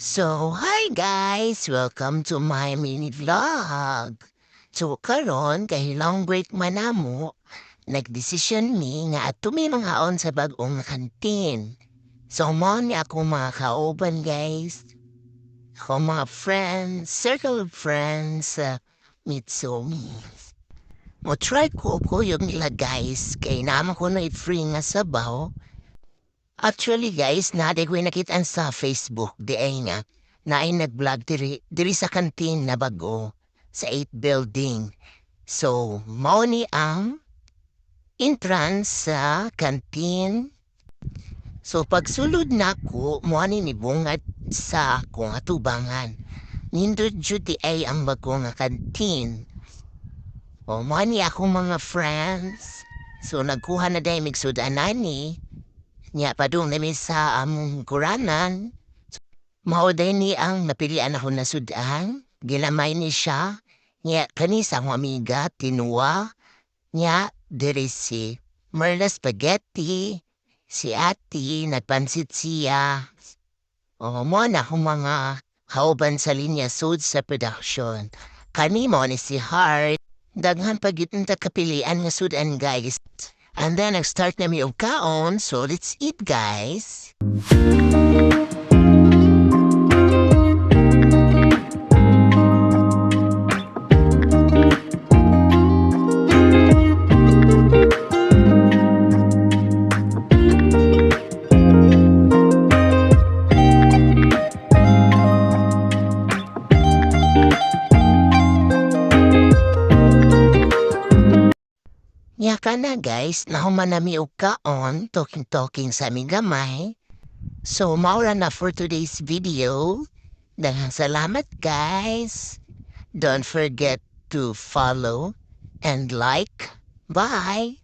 So, hi guys! Welcome to my mini vlog. So, karon kay long break man namo, nagdesisyon mi nga ato mi mga on sa bag-ong kantin. So, mo ni ako mga kauban guys. Ako mga friends, circle of friends, uh, Mitsumi. Mo try ko ko yung nila guys, kay naman ko na free nga sabaw. Actually guys, naday ko yung nakita sa Facebook, di ay nga, na ay nag-vlog diri, diri sa kantin na bago, sa 8 building. So, mao ang entrance sa kantin. So, pagsulod na ko, mo ni bungad sa akong atubangan. Nindot duty ay ang bago nga kantin. O, mo ni akong mga friends. So, nagkuha na dahil migsudan ni. Nya pa doon namin sa among kuranan. Mao ni ang napilian ako na sudan. Gilamay ni siya. Nya kani sa akong amiga, tinuwa. Nya diri si Merla Spaghetti. Si Ati, nagpansit siya. O mo na akong mga kauban sa linya sud sa production. Kani mo ni si Heart. Daghan pagitan ta kapilian nga sudan guys. And then nag-start na mi og kaon, so let's eat guys. Nya ka na guys, na mi og kaon, talking-talking sa aming gamay. So, maura na for today's video. Daghang salamat guys. Don't forget to follow and like. Bye!